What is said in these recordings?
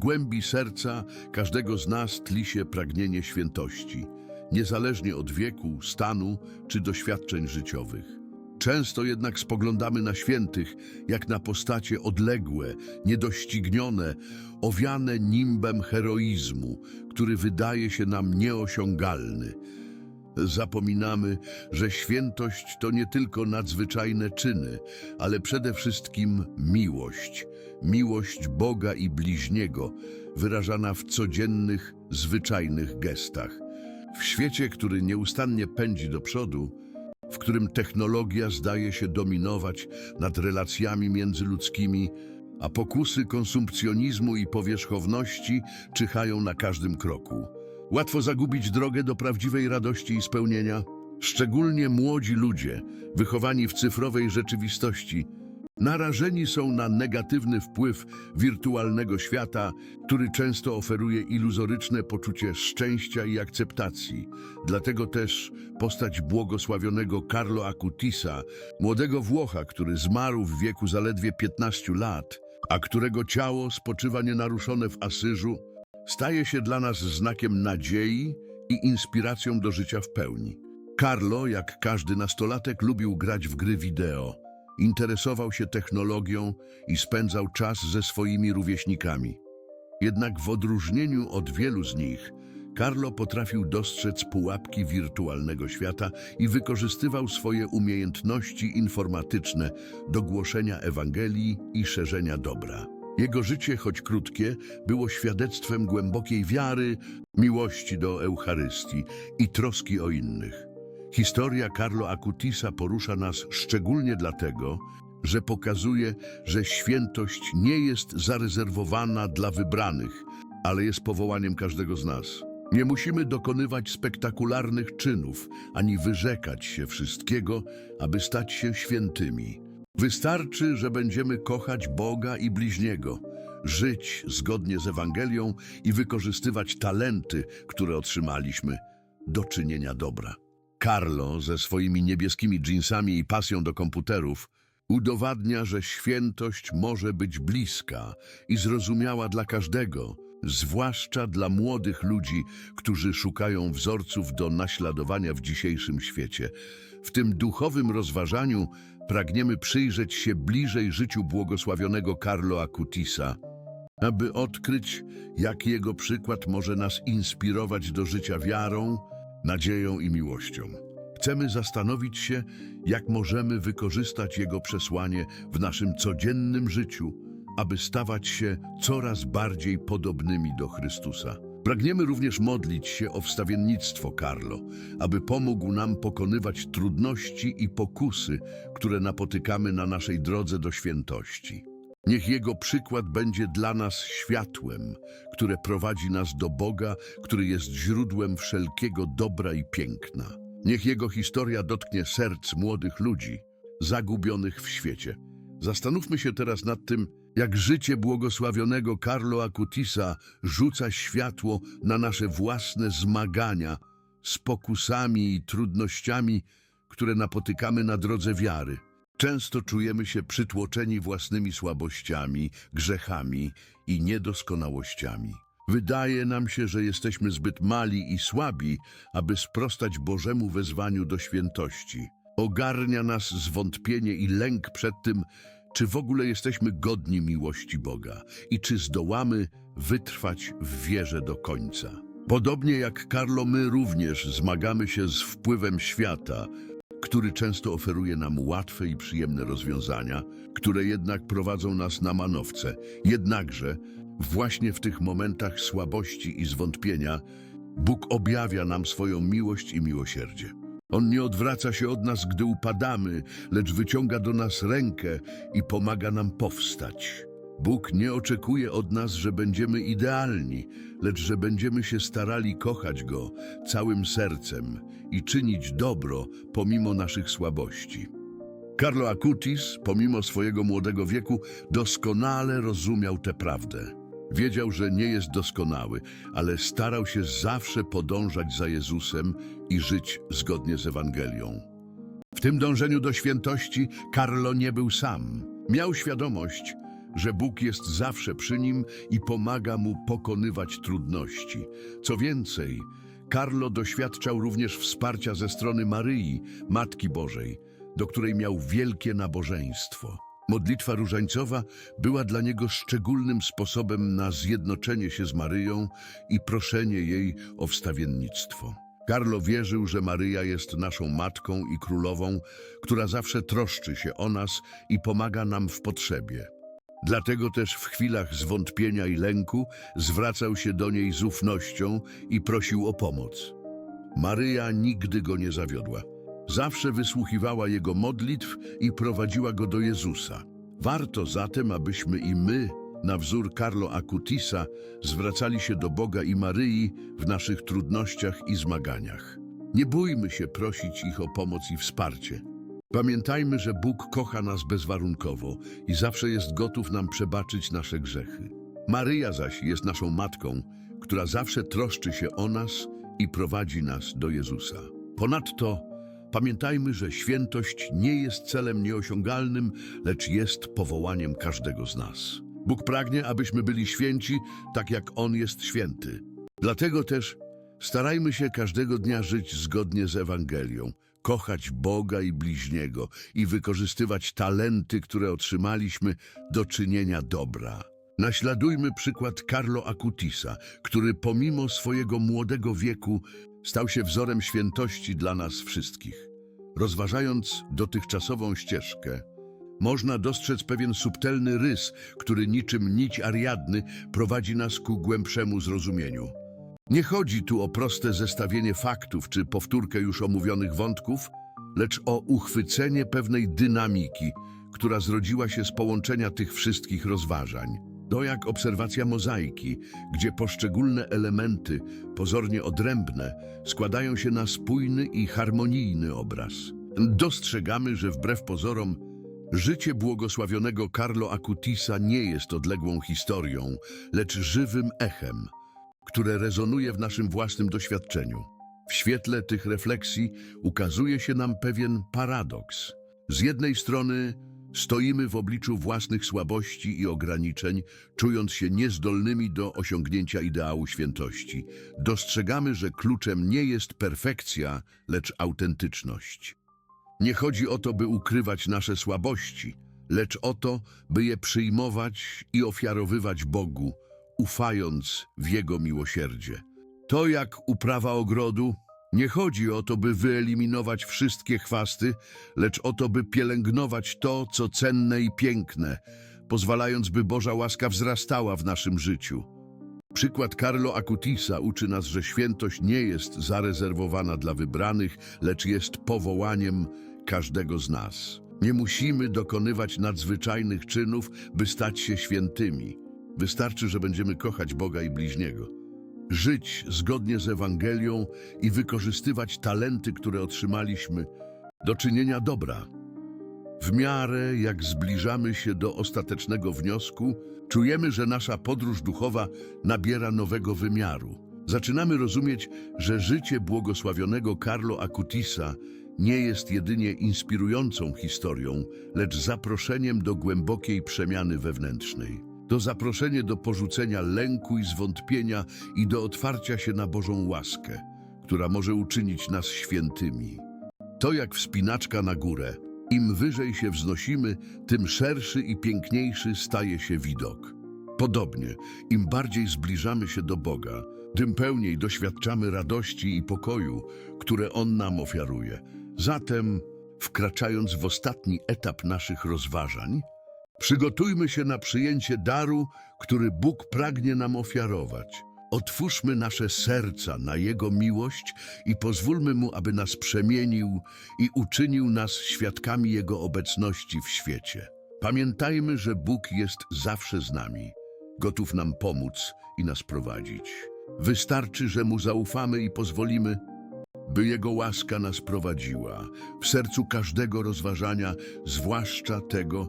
głębi serca każdego z nas tli się pragnienie świętości, niezależnie od wieku, stanu czy doświadczeń życiowych. Często jednak spoglądamy na świętych jak na postacie odległe, niedoścignione, owiane nimbem heroizmu, który wydaje się nam nieosiągalny. Zapominamy, że świętość to nie tylko nadzwyczajne czyny, ale przede wszystkim miłość. Miłość Boga i bliźniego, wyrażana w codziennych, zwyczajnych gestach. W świecie, który nieustannie pędzi do przodu, w którym technologia zdaje się dominować nad relacjami międzyludzkimi, a pokusy konsumpcjonizmu i powierzchowności czyhają na każdym kroku. Łatwo zagubić drogę do prawdziwej radości i spełnienia. Szczególnie młodzi ludzie, wychowani w cyfrowej rzeczywistości, narażeni są na negatywny wpływ wirtualnego świata, który często oferuje iluzoryczne poczucie szczęścia i akceptacji. Dlatego też postać błogosławionego Carlo Acutisa, młodego Włocha, który zmarł w wieku zaledwie 15 lat, a którego ciało spoczywa nienaruszone w Asyżu, staje się dla nas znakiem nadziei i inspiracją do życia w pełni. Carlo, jak każdy nastolatek, lubił grać w gry wideo. Interesował się technologią i spędzał czas ze swoimi rówieśnikami. Jednak w odróżnieniu od wielu z nich, Carlo potrafił dostrzec pułapki wirtualnego świata i wykorzystywał swoje umiejętności informatyczne do głoszenia Ewangelii i szerzenia dobra. Jego życie, choć krótkie, było świadectwem głębokiej wiary, miłości do Eucharystii i troski o innych. Historia Carlo Acutisa porusza nas szczególnie dlatego, że pokazuje, że świętość nie jest zarezerwowana dla wybranych, ale jest powołaniem każdego z nas. Nie musimy dokonywać spektakularnych czynów, ani wyrzekać się wszystkiego, aby stać się świętymi. Wystarczy, że będziemy kochać Boga i bliźniego, żyć zgodnie z Ewangelią i wykorzystywać talenty, które otrzymaliśmy do czynienia dobra. Carlo ze swoimi niebieskimi dżinsami i pasją do komputerów udowadnia, że świętość może być bliska i zrozumiała dla każdego, zwłaszcza dla młodych ludzi, którzy szukają wzorców do naśladowania w dzisiejszym świecie. W tym duchowym rozważaniu pragniemy przyjrzeć się bliżej życiu błogosławionego Carlo Acutisa, aby odkryć, jak jego przykład może nas inspirować do życia wiarą, nadzieją i miłością. Chcemy zastanowić się, jak możemy wykorzystać jego przesłanie w naszym codziennym życiu, aby stawać się coraz bardziej podobnymi do Chrystusa. Pragniemy również modlić się o wstawiennictwo Carlo, aby pomógł nam pokonywać trudności i pokusy, które napotykamy na naszej drodze do świętości. Niech Jego przykład będzie dla nas światłem, które prowadzi nas do Boga, który jest źródłem wszelkiego dobra i piękna. Niech Jego historia dotknie serc młodych ludzi, zagubionych w świecie. Zastanówmy się teraz nad tym, jak życie błogosławionego Carlo Acutisa rzuca światło na nasze własne zmagania z pokusami i trudnościami, które napotykamy na drodze wiary. Często czujemy się przytłoczeni własnymi słabościami, grzechami i niedoskonałościami. Wydaje nam się, że jesteśmy zbyt mali i słabi, aby sprostać Bożemu wezwaniu do świętości. Ogarnia nas zwątpienie i lęk przed tym, czy w ogóle jesteśmy godni miłości Boga i czy zdołamy wytrwać w wierze do końca. Podobnie jak Karlo, my również zmagamy się z wpływem świata, który często oferuje nam łatwe i przyjemne rozwiązania, które jednak prowadzą nas na manowce. Jednakże właśnie w tych momentach słabości i zwątpienia Bóg objawia nam swoją miłość i miłosierdzie. On nie odwraca się od nas, gdy upadamy, lecz wyciąga do nas rękę i pomaga nam powstać. Bóg nie oczekuje od nas, że będziemy idealni, lecz że będziemy się starali kochać Go całym sercem i czynić dobro pomimo naszych słabości. Carlo Acutis, pomimo swojego młodego wieku, doskonale rozumiał tę prawdę. Wiedział, że nie jest doskonały, ale starał się zawsze podążać za Jezusem i żyć zgodnie z Ewangelią. W tym dążeniu do świętości Carlo nie był sam. Miał świadomość, że Bóg jest zawsze przy nim i pomaga mu pokonywać trudności. Co więcej, Karlo doświadczał również wsparcia ze strony Maryi, Matki Bożej, do której miał wielkie nabożeństwo. Modlitwa różańcowa była dla niego szczególnym sposobem na zjednoczenie się z Maryją i proszenie jej o wstawiennictwo. Karlo wierzył, że Maryja jest naszą matką i królową, która zawsze troszczy się o nas i pomaga nam w potrzebie. Dlatego też w chwilach zwątpienia i lęku zwracał się do niej z ufnością i prosił o pomoc. Maryja nigdy go nie zawiodła. Zawsze wysłuchiwała jego modlitw i prowadziła go do Jezusa. Warto zatem, abyśmy i my, na wzór Carlo Acutisa, zwracali się do Boga i Maryi w naszych trudnościach i zmaganiach. Nie bójmy się prosić ich o pomoc i wsparcie. Pamiętajmy, że Bóg kocha nas bezwarunkowo i zawsze jest gotów nam przebaczyć nasze grzechy. Maryja zaś jest naszą matką, która zawsze troszczy się o nas i prowadzi nas do Jezusa. Ponadto pamiętajmy, że świętość nie jest celem nieosiągalnym, lecz jest powołaniem każdego z nas. Bóg pragnie, abyśmy byli święci, tak jak On jest święty. Dlatego też starajmy się każdego dnia żyć zgodnie z Ewangelią, kochać Boga i bliźniego i wykorzystywać talenty, które otrzymaliśmy do czynienia dobra. Naśladujmy przykład Carlo Acutisa, który pomimo swojego młodego wieku stał się wzorem świętości dla nas wszystkich. Rozważając dotychczasową ścieżkę, można dostrzec pewien subtelny rys, który niczym nić Ariadny prowadzi nas ku głębszemu zrozumieniu. Nie chodzi tu o proste zestawienie faktów czy powtórkę już omówionych wątków, lecz o uchwycenie pewnej dynamiki, która zrodziła się z połączenia tych wszystkich rozważań. To jak obserwacja mozaiki, gdzie poszczególne elementy, pozornie odrębne, składają się na spójny i harmonijny obraz. Dostrzegamy, że wbrew pozorom Życie błogosławionego Carlo Acutisa nie jest odległą historią, lecz żywym echem, które rezonuje w naszym własnym doświadczeniu. W świetle tych refleksji ukazuje się nam pewien paradoks. Z jednej strony stoimy w obliczu własnych słabości i ograniczeń, czując się niezdolnymi do osiągnięcia ideału świętości. Dostrzegamy, że kluczem nie jest perfekcja, lecz autentyczność. Nie chodzi o to, by ukrywać nasze słabości, lecz o to, by je przyjmować i ofiarowywać Bogu, ufając w Jego miłosierdzie. To jak uprawa ogrodu, nie chodzi o to, by wyeliminować wszystkie chwasty, lecz o to, by pielęgnować to, co cenne i piękne, pozwalając, by Boża łaska wzrastała w naszym życiu. Przykład Carlo Acutisa uczy nas, że świętość nie jest zarezerwowana dla wybranych, lecz jest powołaniem każdego z nas. Nie musimy dokonywać nadzwyczajnych czynów, by stać się świętymi. Wystarczy, że będziemy kochać Boga i bliźniego. Żyć zgodnie z Ewangelią i wykorzystywać talenty, które otrzymaliśmy do czynienia dobra. W miarę jak zbliżamy się do ostatecznego wniosku, czujemy, że nasza podróż duchowa nabiera nowego wymiaru. Zaczynamy rozumieć, że życie błogosławionego Carlo Acutisa nie jest jedynie inspirującą historią, lecz zaproszeniem do głębokiej przemiany wewnętrznej. To zaproszenie do porzucenia lęku i zwątpienia i do otwarcia się na Bożą łaskę, która może uczynić nas świętymi. To jak wspinaczka na górę. Im wyżej się wznosimy, tym szerszy i piękniejszy staje się widok. Podobnie, im bardziej zbliżamy się do Boga, tym pełniej doświadczamy radości i pokoju, które On nam ofiaruje. Zatem, wkraczając w ostatni etap naszych rozważań, przygotujmy się na przyjęcie daru, który Bóg pragnie nam ofiarować. Otwórzmy nasze serca na Jego miłość i pozwólmy Mu, aby nas przemienił i uczynił nas świadkami Jego obecności w świecie. Pamiętajmy, że Bóg jest zawsze z nami, gotów nam pomóc i nas prowadzić. Wystarczy, że Mu zaufamy i pozwolimy, by Jego łaska nas prowadziła w sercu każdego rozważania, zwłaszcza tego,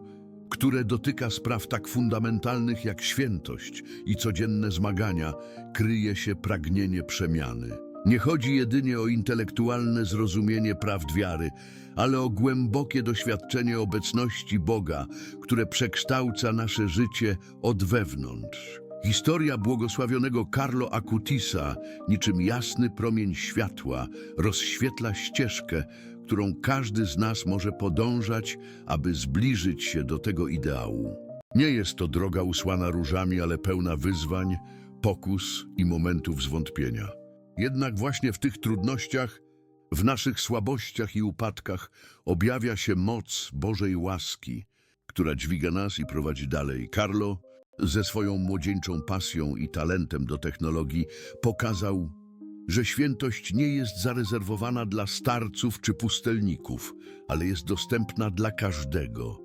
które dotyka spraw tak fundamentalnych jak świętość i codzienne zmagania, kryje się pragnienie przemiany. Nie chodzi jedynie o intelektualne zrozumienie prawd wiary, ale o głębokie doświadczenie obecności Boga, które przekształca nasze życie od wewnątrz. Historia błogosławionego Carlo Acutisa, niczym jasny promień światła, rozświetla ścieżkę, którą każdy z nas może podążać, aby zbliżyć się do tego ideału. Nie jest to droga usłana różami, ale pełna wyzwań, pokus i momentów zwątpienia. Jednak właśnie w tych trudnościach, w naszych słabościach i upadkach objawia się moc Bożej łaski, która dźwiga nas i prowadzi dalej. Carlo ze swoją młodzieńczą pasją i talentem do technologii pokazał, że świętość nie jest zarezerwowana dla starców czy pustelników, ale jest dostępna dla każdego,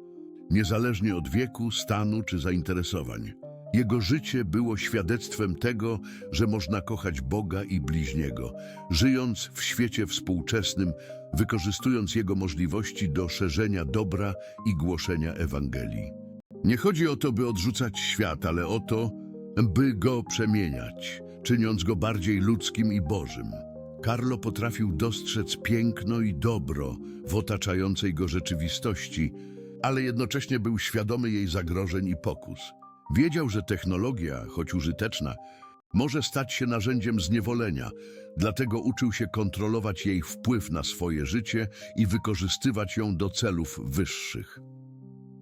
niezależnie od wieku, stanu czy zainteresowań. Jego życie było świadectwem tego, że można kochać Boga i bliźniego, żyjąc w świecie współczesnym, wykorzystując jego możliwości do szerzenia dobra i głoszenia Ewangelii. Nie chodzi o to, by odrzucać świat, ale o to, by go przemieniać, czyniąc go bardziej ludzkim i bożym. Carlo potrafił dostrzec piękno i dobro w otaczającej go rzeczywistości, ale jednocześnie był świadomy jej zagrożeń i pokus. Wiedział, że technologia, choć użyteczna, może stać się narzędziem zniewolenia, dlatego uczył się kontrolować jej wpływ na swoje życie i wykorzystywać ją do celów wyższych.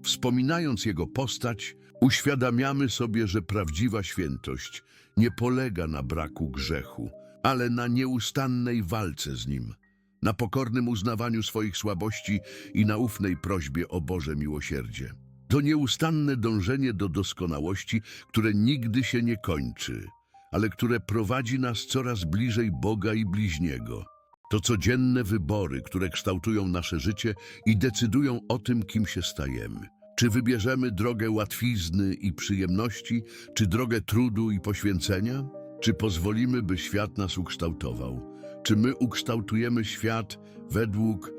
Wspominając jego postać, uświadamiamy sobie, że prawdziwa świętość nie polega na braku grzechu, ale na nieustannej walce z nim, na pokornym uznawaniu swoich słabości i na ufnej prośbie o Boże miłosierdzie. To nieustanne dążenie do doskonałości, które nigdy się nie kończy, ale które prowadzi nas coraz bliżej Boga i bliźniego. To codzienne wybory, które kształtują nasze życie i decydują o tym, kim się stajemy. Czy wybierzemy drogę łatwizny i przyjemności, czy drogę trudu i poświęcenia? Czy pozwolimy, by świat nas ukształtował? Czy my ukształtujemy świat według